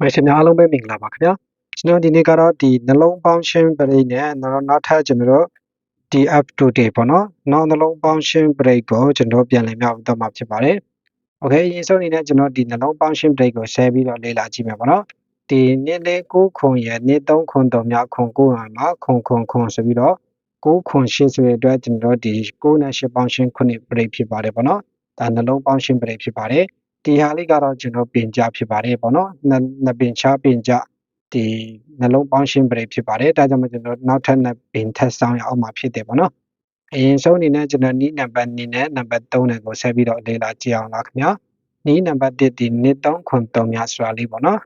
မရှင်များအားလုံးပဲမင်္ဂလာပါခင်ဗျာကျွန်တော်ဒီနေ့ကတော့ဒီနှလုံးပေါင်းရှင်း break နဲ့တော့နောက်ထပ်ကျွန်တော်တို့ဒီ up to date ပေါ့နော်နောက်နှလုံးပေါင်းရှင်း break ကိုကျွန်တော်ပြန်လည်မြောက်တော့မှာဖြစ်ပါတယ် okay အရင်ဆုံးအနေနဲ့ကျွန်တော်ဒီနှလုံးပေါင်းရှင်း break ကို share ပြီးတော့လေ့လာကြည့်မယ်ပေါ့နော်ဒီနေ့လေး9ခွန်ရနေ့3ခွန်တော်များခွန်9ဟာမှာခွန်ခွန်ခွန်ဆိုပြီးတော့9ခွန်ရှင်းဆိုတဲ့အတွက်ကျွန်တော်ဒီ9နဲ့10ပေါင်းရှင်း9 break ဖြစ်ပါတယ်ပေါ့နော်ဒါနှလုံးပေါင်းရှင်း break ဖြစ်ပါတယ် ဒီဟာလေးကတော့ကျွန်တော်ပင်ကြဖြစ်ပါတယ်ပေါ့နော်နှစ်ပင်ချပင်ကြဒီနှလုံးပေါင်းရှင်းပရိဖြစ်ပါတယ်ဒါကြောင့်မကျွန်တော်နောက်ထပ်နှစ်ပင်ထပ်ဆောင်ရအောင်မှာဖြစ်တယ်ပေါ့နော်အရင်ဆုံးအနေနဲ့ကျွန်တော်နီးနံပါတ်2နဲ့နံပါတ်3နဲ့ကိုဆက်ပြီးတော့လေ့လာကြည့်အောင်လားခင်ဗျာနီးနံပါတ်1ဒီနှစ်3ခွန်3များဆိုတာလေးပေါ့နော်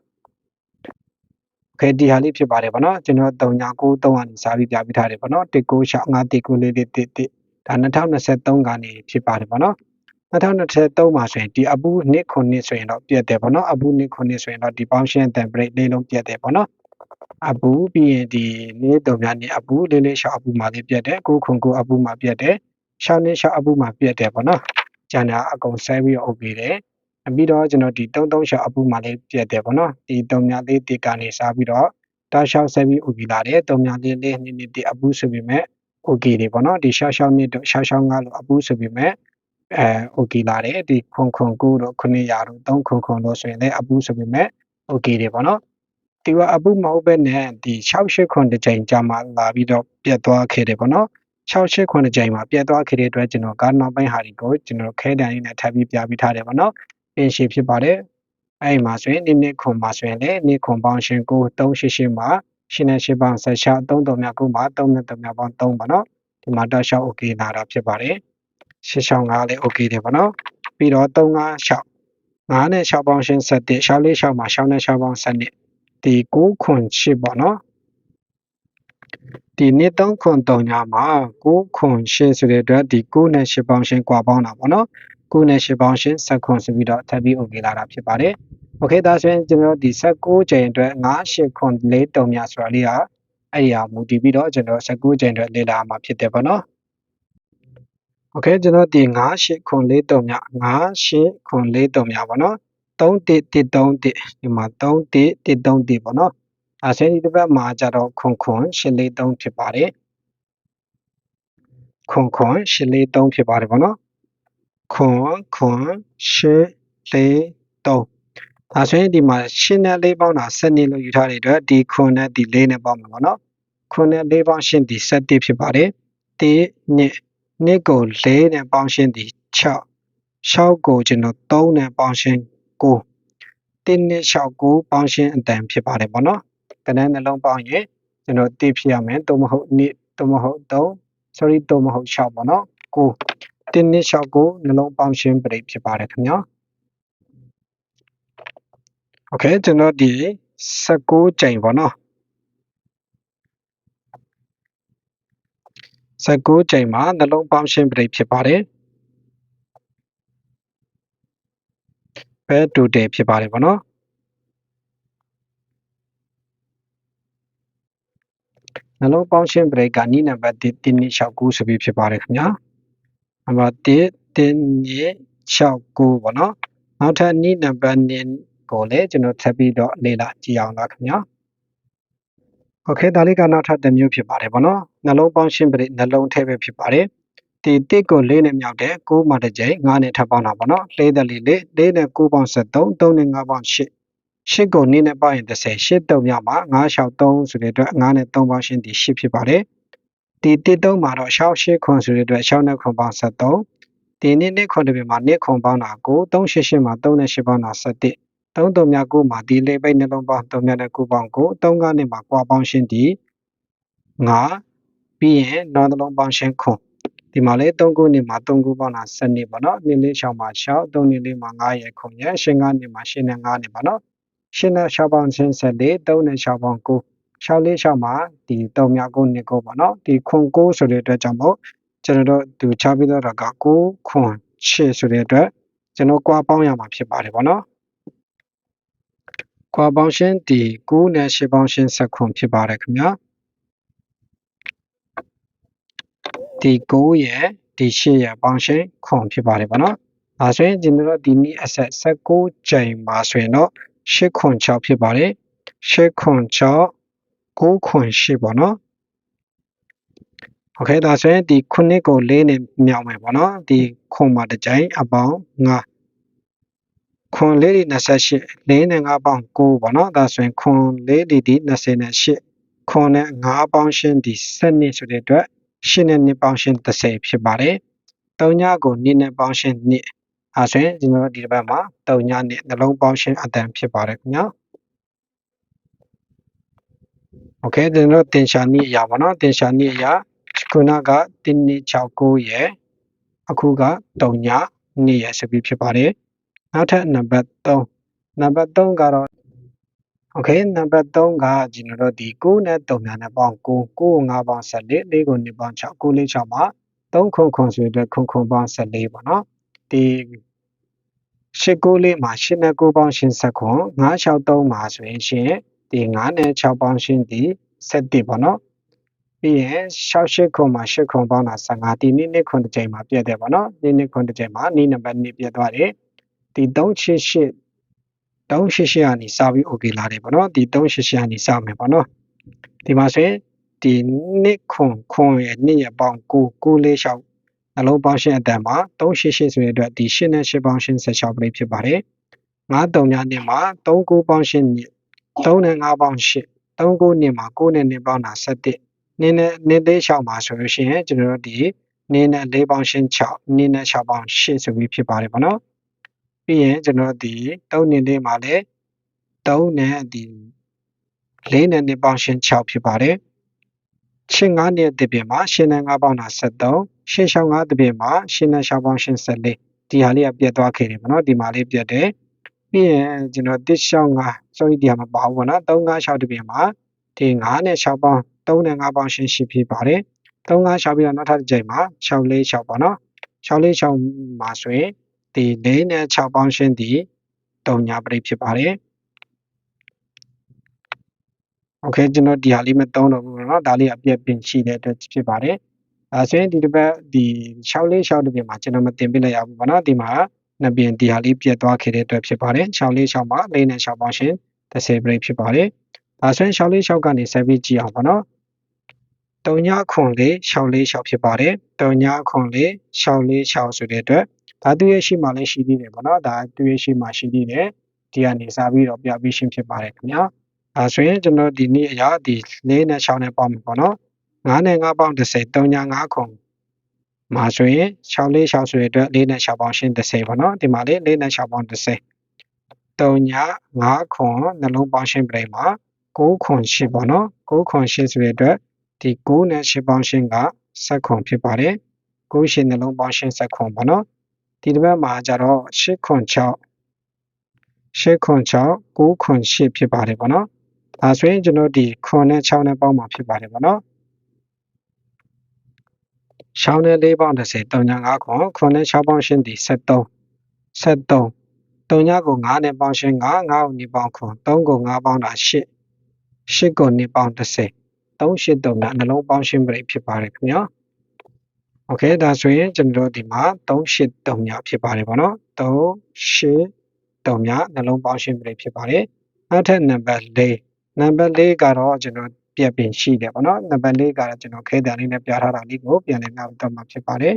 ခဲဒီဟာလေးဖြစ်ပါတယ်ပေါ့နော်ကျွန်တော်3ညာ9 3ကနေစာပြီးပြပြထားတယ်ပေါ့နော်1965 1964 1 1ဒါ2023ကနေဖြစ်ပါတယ်ပေါ့နော် 2023မှာဆိုရင်ဒီအပူနှစ်ခုနှစ်ဆိုရင်တော့ပြတ်တယ်ပေါ့နော်အပူနှစ်ခုနှစ်ဆိုရင်တော့ဒီပေါင်းရှင်းတန်ပရိတ်လေးလုံးပြတ်တယ်ပေါ့နော်အပူပြီးရင်ဒီနေ့တုံများနေအပူလေးလေးရှောက်အပူမှာလေးပြတ်တယ်ကိုခွန်ကိုအပူမှာပြတ်တယ်ရှောက်နေရှောက်အပူမှာပြတ်တယ်ပေါ့နော်ကျန်တာအကုန်ဆဲပြီးတော့အုပ်ပြီးတယ်ပြီးတော့ကျွန်တော်ဒီ33ရှောက်အပူမှာလေးပြတ်တယ်ပေါ့နော်ဒီတုံများလေးတိကနေစားပြီးတော့တာရှောက်ဆဲပြီးအုပ်ပြီးလာတယ်တုံများလေးလေးနှစ်နှစ်တိအပူဆိုပြီးမဲ့ okay တွေပေါ့နော်ဒီရှောက်ရှောက်နှစ်တော့ရှောက်ရှောက်ငါလို့အပူဆိုပြီးမဲ့ အဲ okay လာတယ်ဒီခွန်ခွန်9တို့900တို့3ခွန်ခွန်လို့ဆိုရင်လည်းအပူဆိုပေမဲ့ okay တွေပေါ့နော်ဒီကအပူမဟုတ်ပဲနဲ့ဒီ68ခွန်တစ်ချိန်ကြာမှလာပြီးတော့ပြတ်သွားခဲ့တယ်ပေါ့နော်68ခွန်တစ်ချိန်မှာပြတ်သွားခဲ့တဲ့အတွက်ကျွန်တော်ကားနောက်ပိုင်းဟာဒီကိုကျွန်တော်ခဲတန်လေးနဲ့ထပ်ပြီးပြပြီးထားတယ်ပေါ့နော်အင်းရှိဖြစ်ပါတယ်အဲ့မှာဆိုရင်ဒီနေ့ခွန်မှာဆိုရင်လည်းနေ့ခွန်ပေါင်းရှင်ကို388မှာရှင်နဲ့ရှင်ပေါင်းဆက်ရှာ3တော်များကိုမှာ3နဲ့3များပေါင်း3ပါနော်ဒီမှာတော့ရှောက် okay လာတာဖြစ်ပါတယ် 665လည်း okay တယ်ပေါ့နော်ပြီးတော့356 9နဲ့6ပေါင်းရှင်း71 64 6မှာ6နဲ့6ပေါင်း7ဒီ9ခွန်8ပေါ့နော်ဒီနှစ်3ခွန်3ညမှာ9ခွန်8ဆိုတဲ့အတွက်ဒီ9နဲ့8ပေါင်းရှင်းကွာပေါင်းတာပေါ့နော်9နဲ့8ပေါင်းရှင်း10ခွန်ဆိုပြီးတော့ထပ်ပြီး okay လာတာဖြစ်ပါတယ် okay ဒါဆိုရင်ကျွန်တော်ဒီ16ကျိန်အတွက်9 8ခွန်4 3ညဆိုတာလေးကအဲ့ဒီဟာမူတည်ပြီးတော့ကျွန်တော်16ကျိန်အတွက်လေ့လာမှာဖြစ်တယ်ပေါ့နော် โอเคကျွန်တော်ဒီ98ခွန်4တုံမြ98ခွန်4တုံမြပါနော်3131ဒီမှာ3131ပေါ့နော်အဲဆင်းဒီတစ်ပတ်မှာကြတော့ခွန်ခွန်843ဖြစ်ပါတယ်ခွန်ခွန်843ဖြစ်ပါတယ်ပေါ့နော်ခွန်ခွန်843ဒါဆိုရင်ဒီမှာရှင်းနဲ့လေးပေါင်းတာ7နှစ်လို့ယူထားတဲ့အတွက်ဒီခွန်နဲ့ဒီလေးနဲ့ပေါင်းမှာပေါ့နော်ခွန်နဲ့လေးပေါင်းရှင်းဒီ7ဖြစ်ပါတယ်ဒီနှစ် နှစ်ကို၄နဲ့ပေါင်းရှင်းသည်6 6ကိုကျွန်တော်3နဲ့ပေါင်းရှင်း9 1နဲ့6ကိုပေါင်းရှင်းအတန်ဖြစ်ပါတယ်ပေါ့နော်တန်းနှလုံးပေါင်းရင်ကျွန်တော်1ဖြစ်ရမယ်သို့မဟုတ်1သို့မဟုတ်3 sorry သို့မဟုတ်6ပေါ့နော်9 1နဲ့6ကိုနှလုံးပေါင်းရှင်းပြိဖြစ်ပါတယ်ခင်ဗျာ Okay ကျွန်တော်ဒီ19ကြိမ်ပေါ့နော် 19ချိန်မှာနှလုံးပေါင်းရှင်းပရိဖြစ်ပါတယ်ဘဲတူတယ်ဖြစ်ပါတယ်ဗောနော်နှလုံးပေါင်းရှင်းပရိကနီးနံပါတ်1 1 2 6 9ဆိုပြီးဖြစ်ပါတယ်ခင်ဗျာနံပါတ်1 1 2 6 9ဗောနော်နောက်ထပ်နီးနံပါတ်2ကိုလည်းကျွန်တော်ထပ်ပြီးတော့လေ့လာကြည့်အောင်ပါခင်ဗျာ โอเคဒါလေးကနောက်ထပ်တစ်မျိုးဖြစ်ပါတယ်ဗောနော်နှလုံးပေါင်းရှင်းပရိနှလုံးထဲပဲဖြစ်ပါတယ်ဒီတစ်ကို၄နဲ့မြောက်တယ်၉မှတစ်ကြိမ်၅နဲ့ထပ်ပေါင်းတာပေါ့နော်၄တက်လေးလေး၄နဲ့9ပေါင်း73 3နဲ့5ပေါင်း8 8ကို2နဲ့ပေါင်းရင်30 8တုံမြောက်မှာ9 6 3ဆိုတဲ့အတွက်9နဲ့3ပေါင်းရှင်းဒီ8ဖြစ်ပါတယ်ဒီတစ်3မှာတော့6 8ခွန်ဆိုတဲ့အတွက်6နဲ့ခွန်ပေါင်း73ဒီနေ့နေ့ခွန်တစ်ပြင်မှာနေ့ခွန်ပေါင်းတာကို3 8 8မှာ3နဲ့8ပေါင်းတာ17 3တုံမြောက်9မှာဒီလေးပိတ်နှလုံးပေါင်း3နဲ့9ပေါင်း9 3ကနဲ့မှာကွာပေါင်းရှင်းဒီ9ပြီးရင်နောက်တစ်လုံးပေါင်းရှင်းခွန်ဒီမှာလေ3ခုနှစ်မှာ3ခုပေါင်းတာ7နှစ်ပေါ့နော်နှစ်လေး6မှာ6 3နှစ်လေးမှာ9ရဲ့ခုရဲ့ရှင်း9နှစ်မှာရှင်းနဲ့9နှစ်ပေါ့နော်ရှင်းနဲ့6ပေါင်းရှင်း14 3နဲ့6ပေါင်း9 6လေး6မှာဒီ3မြောက်9နှစ်ကိုပေါ့နော်ဒီခွန်9ဆိုတဲ့အတွက်ကြောင့်မို့ကျွန်တော်တို့သူချပြီးတော့က9ခွန်6ဆိုတဲ့အတွက်ကျွန်တော်ကွာပေါင်းရမှာဖြစ်ပါတယ်ပေါ့နော် ကွာပေါင်းရှင်းဒီ9နဲ့10ပေါင်းရှင်းဆက်ခွန်ဖြစ်ပါတယ်ခင်ဗျာဒီ9ရဲ့ဒီ10ရဲ့ပေါင်းရှင်းခွန်ဖြစ်ပါတယ်ပေါ့နော်။ဒါဆိုရင်ကျွန်တော်တို့ဒီနေ့အဆက်16ချိန်ပါဆိုရင်တော့ 8ခွန်6ဖြစ်ပါတယ်8ခွန်6 9ခွန်8ပေါ့နော်โอเคဒါဆိုရင်ဒီခုနှစ်ကို၄နဲ့မြောက်မယ်ပေါ့နော်ဒီခွန်မှာတစ်ကြိမ်အပေါင်း9 ခွန်လေးဒီ28လေးနဲ့9ပေါင်း9ပေါ့နော်ဒါဆိုရင်ခွန်လေးဒီဒီ28ခွန်နဲ့9ပေါင်းရှင်းဒီ7ဆိုတဲ့အတွက်8နဲ့2ပေါင်းရှင်း30ဖြစ်ပါတယ်3ညကို2နဲ့ပေါင်းရှင်း2အဲဆိုရင်ကျွန်တော်တို့ဒီတစ်ပတ်မှာ3ညနဲ့နှလုံးပေါင်းရှင်းအတန်ဖြစ်ပါတယ်ခင်ဗျာโอเคကျွန်တော်တင်ရှာနည်းအရာပေါ့နော်တင်ရှာနည်းအရာခုနက1269ရယ်အခုက3ည2ရယ်ဆိုပြီးဖြစ်ပါတယ် နောက်ထပ်နံပါတ်3နံပါတ်3ကတော့ okay နံပါတ်3ကကျွန်တော်တို့ဒီ9နဲ့3များနဲ့ပေါင်း9 9 5ပေါင်း14 4ကို2ပေါင်း6 9 4 6မှာ3ခုခုဆိုတဲ့ခုခုပေါင်း14ပေါ့နော်ဒီ694မှာ8နဲ့9ပေါင်း80ခု963မှာဆိုရင်ရှင်ဒီ9နဲ့6ပေါင်းရှင်ဒီ17ပေါ့နော်ပြီးရင်68ခုမှာ8ခုပေါင်းတာ15ဒီနေ့နေ့ခုတစ်ချိန်မှာပြည့်တယ်ပေါ့နော်နေ့နေ့ခုတစ်ချိန်မှာနေ့နံပါတ်2ပြည့်သွားတယ် ဒီ388 388ကနေစပြီး okay လာတယ်ပေါ့နော်ဒီ388ကနေစမယ်ပေါ့နော်ဒီမှာဆိုရင်ဒီနှစ်ခွန်ခွန်ရဲ့နှစ်ရဲ့ပေါင်း9 9လေးလျှောက်နှလုံးပေါင်းရှင်းအတန်မှာ388ဆိုတဲ့အတွက်ဒီ8နဲ့8ပေါင်းရှင်း16ပြိဖြစ်ပါတယ်9တုံညာနှစ်မှာ3 9ပေါင်းရှင်း3နဲ့5ပေါင်း8 3 9နှစ်မှာ9နဲ့2ပေါင်းတာ17နင်းနဲ့နင်းသေး6မှာဆိုလို့ရှိရင်ကျွန်တော်တို့ဒီနင်းနဲ့4ပေါင်းရှင်း6နင်းနဲ့6ပေါင်း8ဆိုပြီးဖြစ်ပါတယ်ပေါ့နော် ပြီးရင်ကျွန်တော်ဒီ3နင်းလေးမှာလည်း3နဲ့ဒီ4နဲ့2ပေါင်းရှင်း6ဖြစ်ပါတယ်ရှင်း9နဲ့တပြင်းမှာရှင်းနဲ့9ပေါင်းတာ73ရှင်း6 9တပြင်းမှာရှင်းနဲ့6ပေါင်းရှင်း74ဒီဟာလေးကပြတ်သွားခဲ့တယ်ပေါ့နော်ဒီမှာလေးပြတ်တယ်ပြီးရင်ကျွန်တော်တစ်ရှောင်း9 sorry ဒီဟာမပါဘူးပေါ့နော်3 9 6တပြင်းမှာဒီ9နဲ့6ပေါင်း3နဲ့5ပေါင်းရှင်းရှိဖြစ်ပါတယ်3 5 6ပြီးတော့နောက်ထပ်တစ်ကြိမ်မှာ6 4 6ပေါ့နော်6 4 6မှာဆိုရင် ဒီ4နဲ့6ပေါင်းရှင်းဒီ3ညာပရိဖြစ်ပါတယ်โอเคကျွန်တော်ဒီဟာလေးမသုံးတော့ဘူးเนาะဒါလေးအပြည့်ပင်ရှိတဲ့အတွက်ဖြစ်ပါတယ်အဲဆိုရင်ဒီတစ်ပတ်ဒီ6လေး6တစ်ပြင်မှာကျွန်တော်မတင်ပြလိုက်ရဘူးပေါ့နော်ဒီမှာနှစ်ပြင်ဒီဟာလေးပြတ်သွားခဲ့တဲ့အတွက်ဖြစ်ပါတယ်6လေး6မှာ4နဲ့6ပေါင်းရှင်း30 break ဖြစ်ပါတယ်အဲဆိုရင်6လေး6ကနေဆက်ပြီးကြည့်အောင်ပေါ့နော်3ညခွန်လေး6လေး6ဖြစ်ပါတယ်3ညခွန်လေး6လေး6ဆိုတဲ့အတွက် ဒါသူရဲ့ရှိမှလည်းရှိသေးတယ်ပေါ့နော်ဒါသူရဲ့ရှိမှရှိသေးတယ်ဒီကနေစပြီးတော့ပြပြီးရှင်းဖြစ်ပါတယ်ခင်ဗျာအဲဆိုရင်ကျွန်တော်ဒီနေ့အရာဒီ4နဲ့6နဲ့ပေါင်းမယ်ပေါ့နော်9နဲ့9ပေါင်း30 3ည9ခုမှာဆိုရင်6လေး6ဆိုရတဲ့4နဲ့6ပေါင်းရှင်း30ပေါ့နော်ဒီမှာလေး4နဲ့6ပေါင်း30 3ည9ခွန်နှလုံးပေါင်းရှင်းပြိမှာ9ခွန်8ပေါ့နော်9ခွန်8ဆိုရတဲ့ဒီ9နဲ့8ပေါင်းရှင်းက7ခွန်ဖြစ်ပါတယ်9ရှင်းနှလုံးပေါင်းရှင်း7ခွန်ပေါ့နော် ဒီတစ်ပတ်မှာကျတော့8ခွန်6 8ခွန်6 9ခွန်8ဖြစ်ပါတယ်ပေါ့နော်ဒါဆိုရင်ကျွန်တော်ဒီခွန်နဲ့6နဲ့ပေါင်းမှာဖြစ်ပါတယ်ပေါ့နော်ရှောင်းနဲ့၄ပေါင်း30 3ည5ခွန်ခွန်နဲ့6ပေါင်းရှင်းဒီ73 73 3ညကို9နဲ့ပေါင်းရှင်း9 9ကို2ပေါင်းခွန်3ကို9ပေါင်းတာ8 8ကို2ပေါင်း30 3 8 3ညနှလုံးပေါင်းရှင်းပြိဖြစ်ပါတယ်ခင်ဗျာ โอเคဒါဆိုရင်ကျွန်တော်ဒီမှာ3 8 3ညဖြစ်ပါတယ်ပေါ့နော်3 8 3ညနှလုံးပေါင်းရှင်းပြိဖြစ်ပါတယ်နောက်ထပ်နံပါတ်4နံပါတ်4ကတော့ကျွန်တော်ပြက်ပင်ရှိတယ်ပေါ့နော်နံပါတ်4ကတော့ကျွန်တော်ခဲတံလေးနဲ့ပြထားတာလေးကိုပြန်လည်နောက်တော့မှာဖြစ်ပါတယ်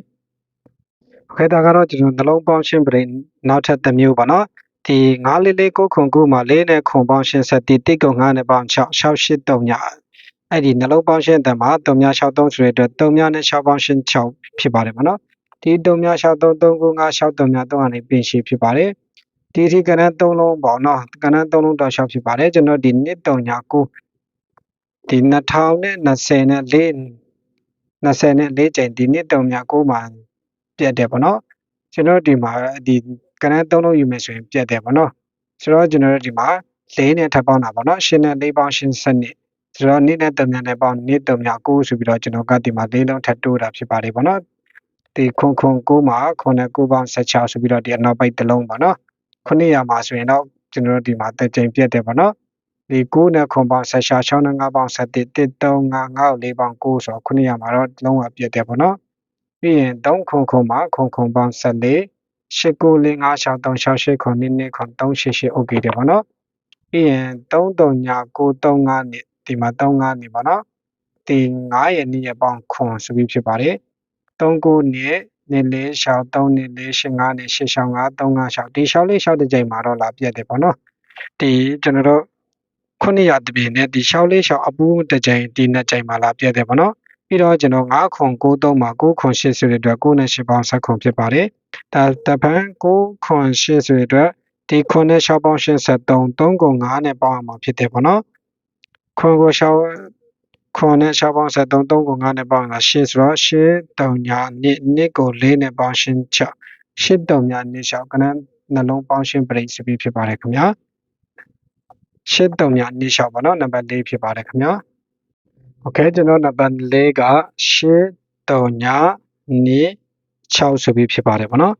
ခဲတာကတော့ကျွန်တော်နှလုံးပေါင်းရှင်းပြိနောက်ထပ်တစ်မျိုးပေါ့နော်ဒီ9လေးလေး9ခု9မှာ4နဲ့ခုပေါင်းရှင်းဆက်တီတိကုံ9နဲ့ပေါင်း6 6 8 3ည အဲ့ဒီနှလုံးပေါင်းရှင်းတဲ့မှာ3ည63ဆိုတဲ့အတွက်3ညနဲ့6ပေါင်းရှင်း6ဖြစ်ပါတယ်ပေါ့နော်ဒီ3ည63 3 9 5 6 3ည3ကနေပြင်ရှိဖြစ်ပါတယ်ဒီဒီကနန်း3လုံးပေါ့နော်ကနန်း3လုံးတော့ရှောက်ဖြစ်ပါတယ်ကျွန်တော်ဒီနှစ်3ည9ဒီ2020နဲ့4 20နဲ့4ချိန်ဒီနှစ်3ည9မှာပြတ်တယ်ပေါ့နော်ကျွန်တော်ဒီမှာဒီကနန်း3လုံးယူမယ်ဆိုရင်ပြတ်တယ်ပေါ့နော်ဆိုတော့ကျွန်တော်ဒီမှာ၄နဲ့ထပ်ပေါင်းတာပေါ့နော်၈နဲ့၄ပေါင်း၈စနစ် ဆိုတော့နေ့နဲ့တမြန်နဲ့ပေါင်းနေ့တမြန်9ဆိုပြီးတော့ကျွန်တော်ကဒီမှာ၄လုံးထပ်တိုးတာဖြစ်ပါတယ်ပေါ့နော်ဒီခွန်ခွန်9မှာခွန်နဲ့9ပေါင်း16ဆိုပြီးတော့ဒီအနောက်ပိတ်တစ်လုံးပေါ့နော်900မှာဆိုရင်တော့ကျွန်တော်တို့ဒီမှာတက်ချိန်ပြတ်တယ်ပေါ့နော်ဒီ9နဲ့ခွန်ပေါင်း16 6နဲ့9ပေါင်း17 1 3 5 9 4ပေါင်း9ဆိုတော့900မှာတော့လုံးဝပြတ်တယ်ပေါ့နော်ပြီးရင်3ခွန်ခွန်မှာခွန်ခွန်ပေါင်း14 8 9 4 5 6 3 6 8ခွန်2 2ခွန်3 8 8 okay တယ်ပေါ့နော်ပြီးရင်33935နှစ် ဒီမှာ35နှစ်ပေါ့နော်ဒီ9ရဲ့နှစ်ရဲ့ပေါင်းခွန်ဆိုပြီးဖြစ်ပါတယ်39နှစ်နှစ်လေးရှောက်3နှစ်လေးရှ5နှစ်ရှရှောက်5 3 5ရှောက်ဒီရှောက်လေးရှောက်တဲ့ချိန်မှာတော့လာပြတ်တယ်ပေါ့နော်ဒီကျွန်တော်တို့ခုနှစ်ရာတပြည့်နဲ့ဒီရှောက်လေးရှောက်အပူးတစ်ချိန်ဒီနှစ်ချိန်မှာလာပြတ်တယ်ပေါ့နော်ပြီးတော့ကျွန်တော်9ခွန်93မှာ9ခွန်8ဆိုတဲ့အတွက်9နဲ့10ပေါင်း10ခွန်ဖြစ်ပါတယ်ဒါတပန်း9ခွန်8ဆိုတဲ့အတွက်ဒီခွန်နဲ့6ပေါင်း83 3ခွန်9နဲ့ပေါင်းအောင်မှာဖြစ်တယ်ပေါ့နော် ခွန်ကို6ခွန်နဲ့6ပေါင်း73 3ခွန်9နဲ့ပေါင်းတာ8ဆိုတော့8တုံညာနှစ်နှစ်ကို4နဲ့ပေါင်းရှင်း6 8တုံညာနှစ်6ကနန်းနှလုံးပေါင်းရှင်းပရိစ္ဆေပြီးဖြစ်ပါတယ်ခင်ဗျာ8တုံညာနှစ်6ပါနော်နံပါတ်4ဖြစ်ပါတယ်ခင်ဗျာโอเคကျွန်တော်နံပါတ်4က8တုံညာနှစ်6ဆိုပြီးဖြစ်ပါတယ်ပေါ့နော်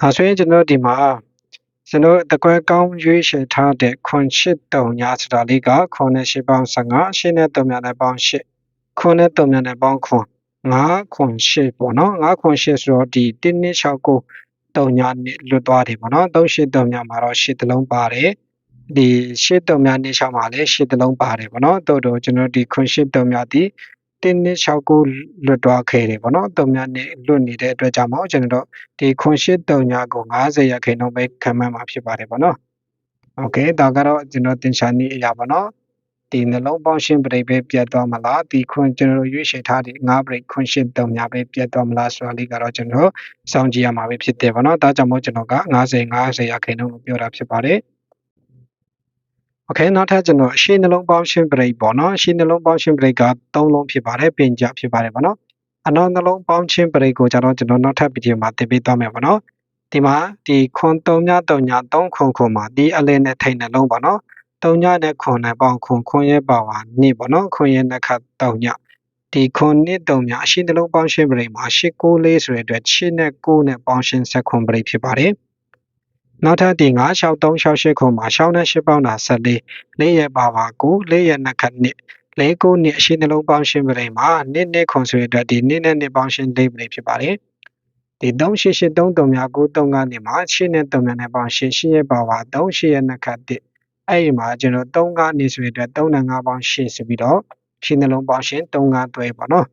ဒါဆိုရင်ကျွန်တော်ဒီမှာ ကျွန်တော်တကွဲကောင်းရွေးချယ်ထားတဲ့ခွန်ရှစ်တုံညာဆိုတာလေးကခွန်နဲ့ရှစ်ပေါင်း15ရှစ်နဲ့တုံညာနဲ့ပေါင်း8ခွန်နဲ့တုံညာနဲ့ပေါင်းခွန်9ခွန်8ပေါ့နော်9ခွန်8ဆိုတော့ဒီ1နှစ်6ကိုတုံညာနဲ့လွတ်သွားတယ်ပေါ့နော်3ရှစ်တုံညာမှာတော့8တလုံးပါတယ်ဒီရှစ်တုံညာနှစ်6မှာလည်း8တလုံးပါတယ်ပေါ့နော်တို့တော့ကျွန်တော်ဒီခွန်ရှစ်တုံညာဒီ တင်းနှစ်6ကိုလွတ်သွားခဲ့တယ်ပေါ့နော်တုံညာနဲ့လွတ်နေတဲ့အတွက်ကြောင့်မို့ကျွန်တော်ဒီခွန်ရှစ်တုံညာကို90ရာခိုင်နှုန်းပဲခံမှန်းမှာဖြစ်ပါတယ်ပေါ့နော်โอเคဒါကတော့ကျွန်တော်တင်ရှာနေအရာပေါ့နော်ဒီနှလုံးပေါင်းရှင်းပရိပဲပြတ်သွားမလားဒီခွန်ကျွန်တော်ရွေးချယ်ထားတဲ့9ပရိခွန်ရှင်းတုံညာပဲပြတ်သွားမလားဆိုတာလေးကတော့ကျွန်တော်စောင့်ကြည့်ရမှာပဲဖြစ်တယ်ပေါ့နော်ဒါကြောင့်မို့ကျွန်တော်က90 90ရာခိုင်နှုန်းကိုပြောတာဖြစ်ပါတယ် Okay နောက်ထပ်ကျွန်တော်ရှေ့နှလုံးပေါင်းရှင် break ပေါ့နော်ရှေ့နှလုံးပေါင်းရှင် break က3လုံးဖြစ်ပါတယ်ပင်ကြဖြစ်ပါတယ်ပေါ့နော်အနောက်နှလုံးပေါင်းရှင် break ကိုကျွန်တော်ကျွန်တော်နောက်ထပ် video မှာသင်ပေးသွားမယ်ပေါ့နော်ဒီမှာဒီခွန်3ည3ည3ခွန်ခွန်မှာဒီအလင်းနဲ့ထိနှလုံးပေါ့နော်3ညနဲ့ခွန်နဲ့ပေါင်းခွန်ခွန်ရဲ့ပါဝါနှစ်ပေါ့နော်ခွန်ရဲ့နှခ3ညဒီခွန်နှစ်3ညအရှင်းနှလုံးပေါင်းရှင် break မှာ8 9 4ဆိုတဲ့အတွက်6နဲ့9နဲ့ပေါင်းရှင်7ခွန် break ဖြစ်ပါတယ် နောက်ထပ်ဒီ96368ခုမှာရှောင်းနဲ့8ပေါင်းတာ14လေးရဲ့ပါပါ9လေးရဲ့နှစ်ခတ်နှစ်လေးကိုနှစ်အရှိနှလုံးပေါင်းရှင်းပရိမှာနှစ်နှစ်ခွန်ဆိုရတဲ့ဒီနှစ်နဲ့နှစ်ပေါင်းရှင်းလေးပရိဖြစ်ပါတယ်ဒီ3883များ93ကနေမှာ8နဲ့3နဲ့ပေါင်းရှင်း8ရဲ့ပါပါ3 8ရဲ့နှစ်ခတ်တစ်အဲ့ဒီမှာကျွန်တော်3ကနေဆိုရတဲ့3နဲ့5ပေါင်း8ဆိုပြီးတော့ရှင်းနှလုံးပေါင်းရှင်း3 5တွဲပါနော်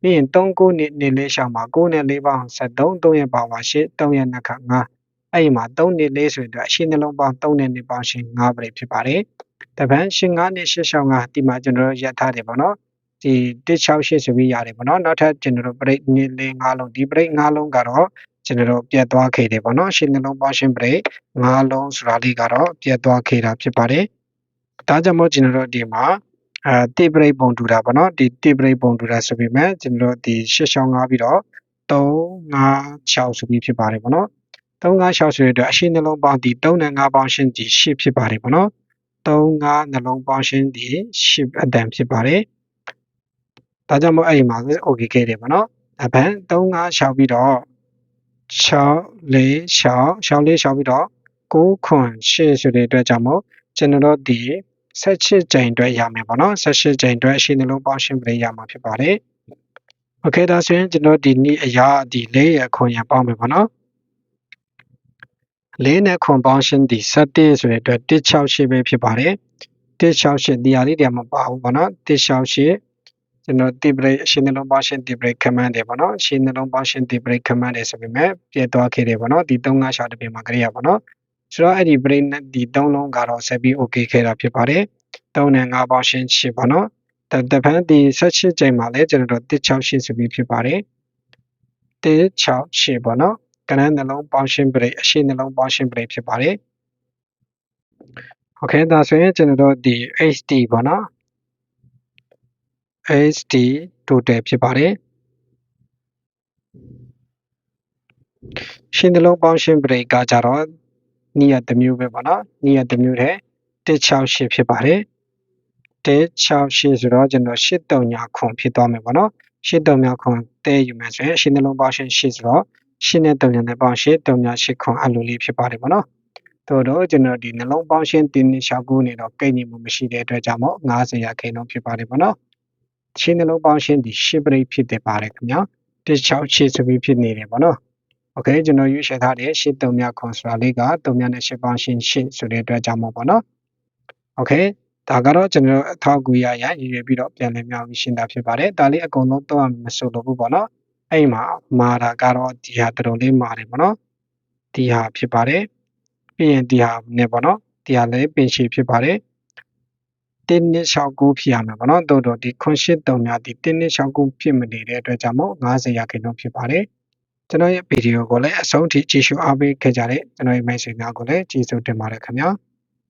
ပြီးရင်3 9နှစ်နှစ်လေးရှောင်းမှာ9နဲ့4ပေါင်း73 3ရဲ့ပါပါ8 3ရဲ့နှစ်ခတ်5 အဲ့ဒီမှာ3နှစ်လေးဆိုတော့အရှင်းနှလုံးပေါင်း3နဲ့နှစ်ပေါင်းရှင်း5ပရိဖြစ်ပါတယ်။တပန်းရှင်း9နဲ့8ရှောင်း5ဒီမှာကျွန်တော်တို့ရက်ထားတယ်ပေါ့နော်။ဒီ168ဆိုပြီးရတယ်ပေါ့နော်။နောက်ထပ်ကျွန်တော်တို့ပရိနှစ်လေး5လုံးဒီပရိ5လုံးကတော့ကျွန်တော်တို့ပြတ်သွားခဲ့တယ်ပေါ့နော်။ရှင်းနှလုံးပေါင်းရှင်းပရိ5လုံးဆိုတာလေးကတော့ပြတ်သွားခဲ့တာဖြစ်ပါတယ်။ဒါကြောင့်မို့ကျွန်တော်တို့ဒီမှာအဲတိပရိပုံတူတာပေါ့နော်ဒီတိပရိပုံတူတာဆိုပြီးမှကျွန်တော်တို့ဒီရှစ်ရှောင်း5ပြီးတော့3 5 6ဆိုပြီးဖြစ်ပါတယ်ပေါ့နော် 3 5 6ဆိုတဲ့အတွက်အရှိနှလုံးပေါင်းဒီ3နဲ့5ပေါင်းရှင်းဒီ10ဖြစ်ပါတယ်ပေါ့နော်3 5နှလုံးပေါင်းရှင်းဒီ10အတန်ဖြစ်ပါတယ်ဒါကြောင့်မို့အဲ့ဒီမှာ okay ခဲ့တယ်ပေါ့နော်အပန်း3 5 6ပြီးတော့6 4 6 6 4 6ပြီးတော့9ခွန်8ဆိုတဲ့အတွက်ကြောင့်မို့ကျွန်တော်တို့ဒီ18ကြိမ်အတွက်ရမယ်ပေါ့နော်18ကြိမ်အတွက်အရှိနှလုံးပေါင်းရှင်းပရိရမှာဖြစ်ပါတယ်โอเคဒါဆိုရင်ကျွန်တော်ဒီနေ့အရာဒီ၄ရခွန်ရပေါင်းမယ်ပေါ့နော် ၄နဲ့ခွန်ပေါင်းရှင်းဒီ7ဆိုတဲ့အတွက်168ပဲဖြစ်ပါတယ်168ဒီဟာလေးတွေမပါဘူးပေါ့နော်168ကျွန်တော်တိပရိအရှင်းနှလုံးပေါင်းရှင်းတိပရိ command တွေပေါ့နော်အရှင်းနှလုံးပေါင်းရှင်းတိပရိ command တွေဆိုပေမဲ့ပြည့်သွားခဲ့တယ်ပေါ့နော်ဒီ356တပြင်မှာကြရပါတော့ဆိုတော့အဲ့ဒီ brain ဒီ3လုံးကတော့ဆက်ပြီး okay ခဲ့တာဖြစ်ပါတယ်3နဲ့5ပေါင်းရှင်း8ပေါ့နော်တပန်းဒီ18ချိန်မှာလည်းကျွန်တော်တို့168ဆိုပြီးဖြစ်ပါတယ်168ပေါ့နော် ကနန်းနှလုံးပေါင်းရှင်းပရိအရှိနှလုံးပေါင်းရှင်းပရိဖြစ်ပါတယ်โอเคဒါဆိုရင်ကျွန်တော်တို့ဒီ HD ပေါ့နော် HD total ဖြစ်ပါတယ်ရှင်းနှလုံးပေါင်းရှင်းပရိကကြတော့နီးရတစ်မျိုးပဲပေါ့နော်နီးရတစ်မျိုးတဲ့168ဖြစ်ပါတယ်168ဆိုတော့ကျွန်တော်83ညာခွန်ဖြစ်သွားမယ်ပေါ့နော်83ညာခွန်တဲယူမယ်ဆိုရင်ရှင်းနှလုံးပေါင်းရှင်း8ဆိုတော့ ရှင်းနဲ့တုံညာနဲ့ပေါင်းရှင်းတုံညာရှစ်ခွန်အလိုလေးဖြစ်ပါတယ်ပေါ့နော်တို့တော့ကျွန်တော်ဒီနှလုံးပေါင်းရှင်းတင်းနေရှောက်ကူးနေတော့ကိတ်ညီမှုမရှိတဲ့အတွက်ကြောင့်မို့90ရာခိုင်နှုန်းဖြစ်ပါတယ်ပေါ့နော်ရှင်းနှလုံးပေါင်းရှင်းဒီရှစ်ပရိဖြစ်တယ်ပါတယ်ခင်ဗျာ16ရှစ်ဆိုပြီးဖြစ်နေတယ်ပေါ့နော်โอเคကျွန်တော်ရွေးချယ်ထားတဲ့ရှစ်တုံမြခွန်ဆိုတာလေးကတုံမြနဲ့ရှစ်ပေါင်းရှင်းရှစ်ဆိုတဲ့အတွက်ကြောင့်မို့ပေါ့နော် โอเคဒါကတော့ကျွန်တော်တို့အထောက်အကူရရရည်ရွယ်ပြီးတော့ပြန်လည်မြောက်ပြီးရှင်းတာဖြစ်ပါတယ်ဒါလေးအကုန်လုံးတော့မဆိုလို့ဘူးပေါ့နော် အဲ့မှာမာတာကတော့ဒီဟာတော်တော်လေးမာတယ်ပေါ့နော်ဒီဟာဖြစ်ပါတယ်ပြီးရင်ဒီဟာနဲ့ပေါ့နော်ဒီဟာလည်းပင်ရှည်ဖြစ်ပါတယ်တင်းနှစ်69ဖြစ်ရမယ်ပေါ့နော်တိုးတော့ဒီခွန်ရှစ်တုံများဒီတင်းနှစ်69ဖြစ်မနေတဲ့အတွက်ကြောင့်မို့90ရာခိုင်နှုန်းဖြစ်ပါတယ်ကျွန်တော်ရဲ့ဗီဒီယိုကိုလည်းအဆုံးထိကြည့်ရှုအားပေးခဲ့ကြတဲ့ကျွန်တော်ရဲ့မိတ်ဆွေများကိုလည်းကျေးဇူးတင်ပါတယ်ခင်ဗျာ။